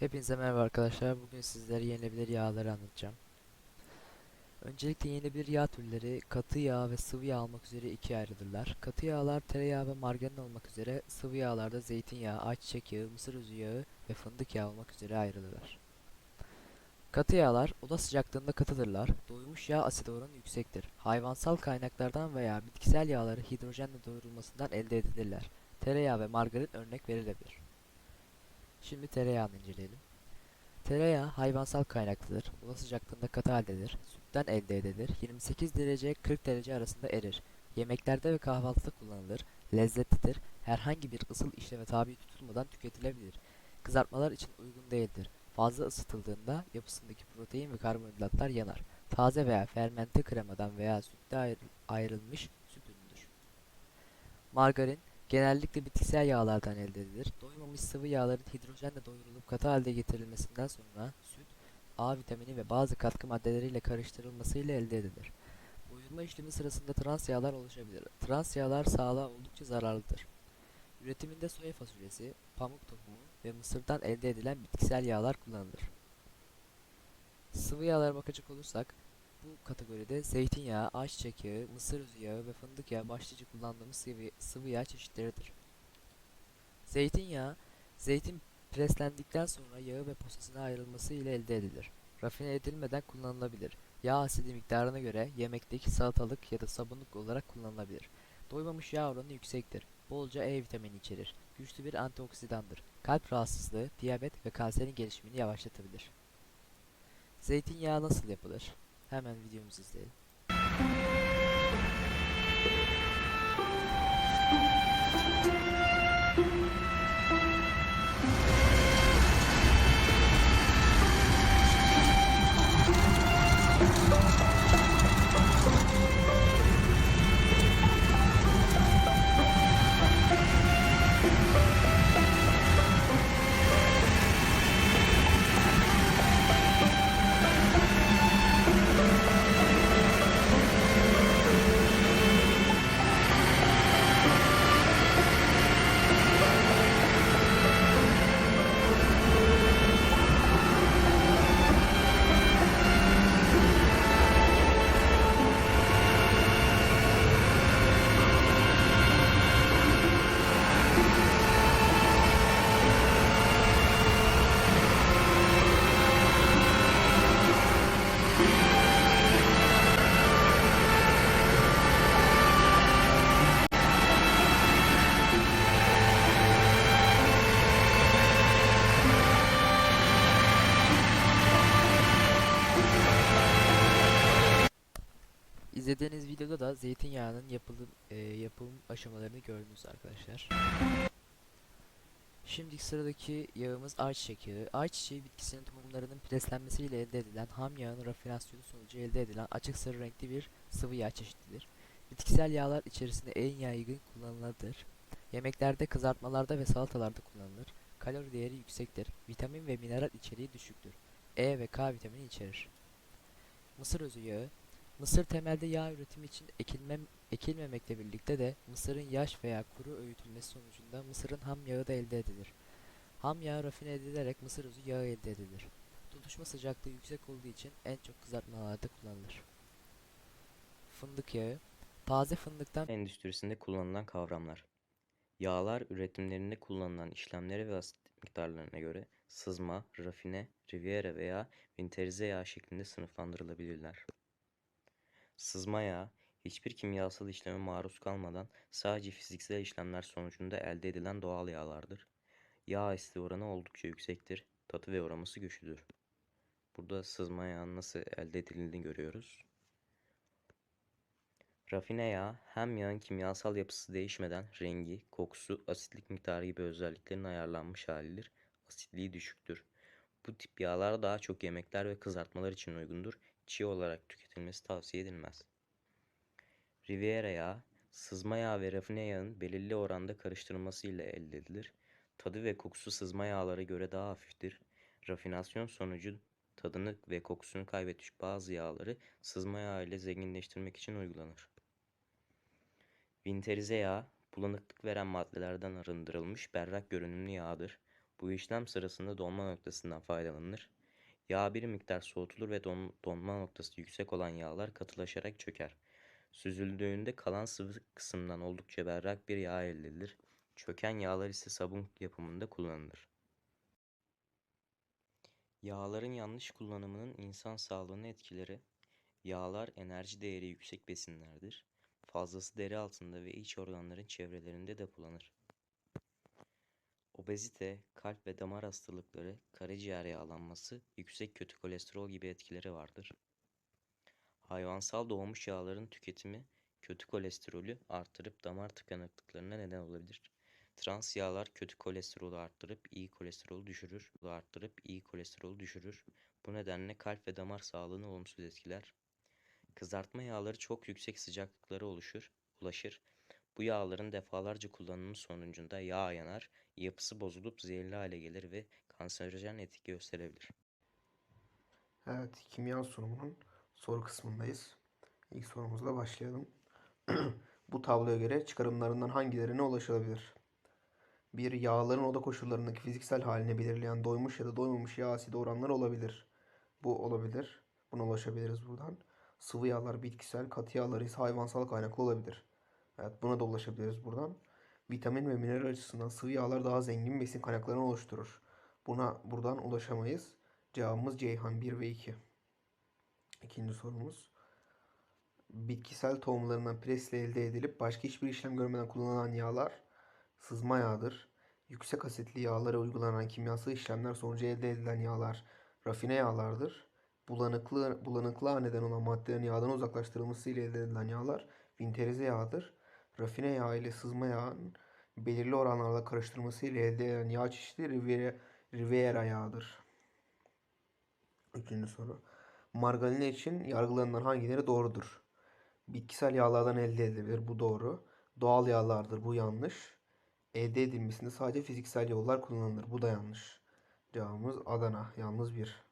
Hepinize merhaba arkadaşlar. Bugün sizlere yenilebilir yağları anlatacağım. Öncelikle yenilebilir yağ türleri katı yağ ve sıvı yağ olmak üzere ikiye ayrılırlar. Katı yağlar tereyağı ve margarin olmak üzere, sıvı yağlarda zeytinyağı, ayçiçek yağı, mısır özü yağı ve fındık yağı olmak üzere ayrılırlar. Katı yağlar oda sıcaklığında katıdırlar. Doymuş yağ asit oranı yüksektir. Hayvansal kaynaklardan veya bitkisel yağları hidrojenle doyurulmasından elde edilirler. Tereyağı ve margarin örnek verilebilir. Şimdi tereyağını inceleyelim. Tereyağı hayvansal kaynaklıdır. Oda sıcaklığında katı haldedir. Sütten elde edilir. 28 derece 40 derece arasında erir. Yemeklerde ve kahvaltıda kullanılır. Lezzetlidir. Herhangi bir ısıl işleme tabi tutulmadan tüketilebilir. Kızartmalar için uygun değildir. Fazla ısıtıldığında yapısındaki protein ve karbonhidratlar yanar. Taze veya fermente kremadan veya sütte ayrı- ayrılmış süt ürünüdür. Margarin Genellikle bitkisel yağlardan elde edilir. Doymamış sıvı yağların hidrojenle doyurulup katı halde getirilmesinden sonra süt, A vitamini ve bazı katkı maddeleriyle karıştırılmasıyla elde edilir. Doyurma işlemi sırasında trans yağlar oluşabilir. Trans yağlar sağlığa oldukça zararlıdır. Üretiminde soya fasulyesi, pamuk tohumu ve mısırdan elde edilen bitkisel yağlar kullanılır. Sıvı yağlara bakacak olursak, bu kategoride zeytinyağı, ayçiçek yağı, mısır yağı ve fındık yağı başlıca kullandığımız sıvı, sıvı yağ çeşitleridir. Zeytinyağı, zeytin preslendikten sonra yağı ve posasına ayrılması ile elde edilir. Rafine edilmeden kullanılabilir. Yağ asidi miktarına göre yemekteki salatalık ya da sabunluk olarak kullanılabilir. Doymamış yağ oranı yüksektir. Bolca E vitamini içerir. Güçlü bir antioksidandır. Kalp rahatsızlığı, diyabet ve kanserin gelişimini yavaşlatabilir. Zeytinyağı nasıl yapılır? Hemen videomuzu izleyelim. İzlediğiniz videoda da zeytinyağının yapılım, e, yapım aşamalarını gördünüz arkadaşlar. Şimdi sıradaki yağımız ayçiçek yağı. Ayçiçeği bitkisinin tohumlarının preslenmesiyle elde edilen ham yağın rafinasyonu sonucu elde edilen açık sarı renkli bir sıvı yağ çeşididir. Bitkisel yağlar içerisinde en yaygın kullanılanıdır. Yemeklerde, kızartmalarda ve salatalarda kullanılır. Kalori değeri yüksektir. Vitamin ve mineral içeriği düşüktür. E ve K vitamini içerir. Mısır özü yağı Mısır temelde yağ üretimi için ekilmem, ekilmemekle birlikte de mısırın yaş veya kuru öğütülmesi sonucunda mısırın ham yağı da elde edilir. Ham yağ rafine edilerek mısır özü yağı elde edilir. Tutuşma sıcaklığı yüksek olduğu için en çok kızartmalarda kullanılır. Fındık yağı Taze fındıktan endüstrisinde kullanılan kavramlar. Yağlar üretimlerinde kullanılan işlemlere ve asit miktarlarına göre sızma, rafine, riviera veya vinterize yağ şeklinde sınıflandırılabilirler. Sızma yağı, hiçbir kimyasal işleme maruz kalmadan sadece fiziksel işlemler sonucunda elde edilen doğal yağlardır. Yağ asidi oranı oldukça yüksektir, tadı ve aroması güçlüdür. Burada sızma yağının nasıl elde edildiğini görüyoruz. Rafine yağ hem yağın kimyasal yapısı değişmeden rengi, kokusu, asitlik miktarı gibi özelliklerin ayarlanmış halidir. Asitliği düşüktür. Bu tip yağlar daha çok yemekler ve kızartmalar için uygundur. Çiğ olarak tüketilmesi tavsiye edilmez. Riviera yağı, sızma yağı ve rafine yağın belirli oranda karıştırılmasıyla elde edilir. Tadı ve kokusu sızma yağlara göre daha hafiftir. Rafinasyon sonucu tadını ve kokusunu kaybetmiş bazı yağları sızma yağı ile zenginleştirmek için uygulanır. Vinterize yağ, bulanıklık veren maddelerden arındırılmış berrak görünümlü yağdır. Bu işlem sırasında donma noktasından faydalanılır. Yağ bir miktar soğutulur ve don- donma noktası yüksek olan yağlar katılaşarak çöker. Süzüldüğünde kalan sıvı kısımdan oldukça berrak bir yağ elde edilir. Çöken yağlar ise sabun yapımında kullanılır. Yağların yanlış kullanımının insan sağlığına etkileri Yağlar enerji değeri yüksek besinlerdir. Fazlası deri altında ve iç organların çevrelerinde depolanır. Obezite, kalp ve damar hastalıkları, karaciğer yağlanması, yüksek kötü kolesterol gibi etkileri vardır. Hayvansal doğmuş yağların tüketimi kötü kolesterolü artırıp damar tıkanıklıklarına neden olabilir. Trans yağlar kötü kolesterolü arttırıp iyi kolesterolü düşürür, arttırıp iyi kolesterolü düşürür. Bu nedenle kalp ve damar sağlığını olumsuz etkiler. Kızartma yağları çok yüksek sıcaklıklara oluşur, ulaşır. Bu yağların defalarca kullanımı sonucunda yağ yanar, yapısı bozulup zehirli hale gelir ve kanserojen etki gösterebilir. Evet, kimya sunumunun soru kısmındayız. İlk sorumuzla başlayalım. Bu tabloya göre çıkarımlarından hangilerine ulaşılabilir? Bir Yağların oda koşullarındaki fiziksel halini belirleyen doymuş ya da doymamış yağ asidi oranları olabilir. Bu olabilir. Buna ulaşabiliriz buradan. Sıvı yağlar bitkisel, katı yağlar ise hayvansal kaynaklı olabilir. Evet, buna da ulaşabiliriz buradan. Vitamin ve mineral açısından sıvı yağlar daha zengin besin kaynaklarını oluşturur. Buna buradan ulaşamayız. Cevabımız Ceyhan 1 ve 2. İkinci sorumuz. Bitkisel tohumlarından presle elde edilip başka hiçbir işlem görmeden kullanılan yağlar sızma yağıdır. Yüksek asitli yağlara uygulanan kimyasal işlemler sonucu elde edilen yağlar rafine yağlardır. Bulanıklı, bulanıklığa neden olan maddelerin yağdan uzaklaştırılması ile elde edilen yağlar vinterize yağdır. Rafine yağ ile sızma yağın belirli oranlarda karıştırılması ile elde edilen yağ çeşidi Riviera, Riviera yağıdır. Üçüncü soru. Margarin için yargılanan hangileri doğrudur? Bitkisel yağlardan elde edilebilir. Bu doğru. Doğal yağlardır. Bu yanlış. Elde edilmesinde sadece fiziksel yollar kullanılır. Bu da yanlış. Cevabımız Adana. Yalnız bir.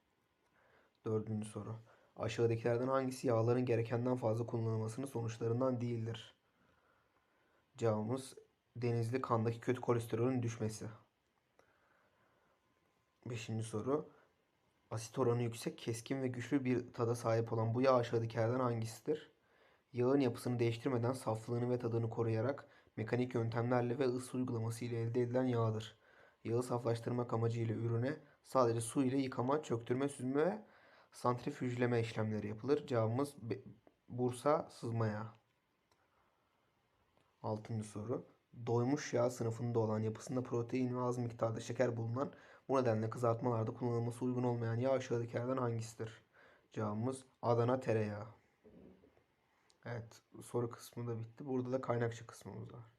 Dördüncü soru. Aşağıdakilerden hangisi yağların gerekenden fazla kullanılmasının sonuçlarından değildir? Cevabımız denizli kandaki kötü kolesterolün düşmesi. Beşinci soru. Asit oranı yüksek, keskin ve güçlü bir tada sahip olan bu yağ aşağıdakilerden hangisidir? Yağın yapısını değiştirmeden saflığını ve tadını koruyarak mekanik yöntemlerle ve ısı uygulaması ile elde edilen yağdır. Yağı saflaştırmak amacıyla ürüne sadece su ile yıkama, çöktürme, süzme ve santrifüjleme işlemleri yapılır. Cevabımız Bursa sızma yağı. Altıncı soru. Doymuş yağ sınıfında olan yapısında protein ve az miktarda şeker bulunan bu nedenle kızartmalarda kullanılması uygun olmayan yağ aşağıdakilerden hangisidir? Cevabımız Adana tereyağı. Evet, soru kısmı da bitti. Burada da kaynakça kısmımız var.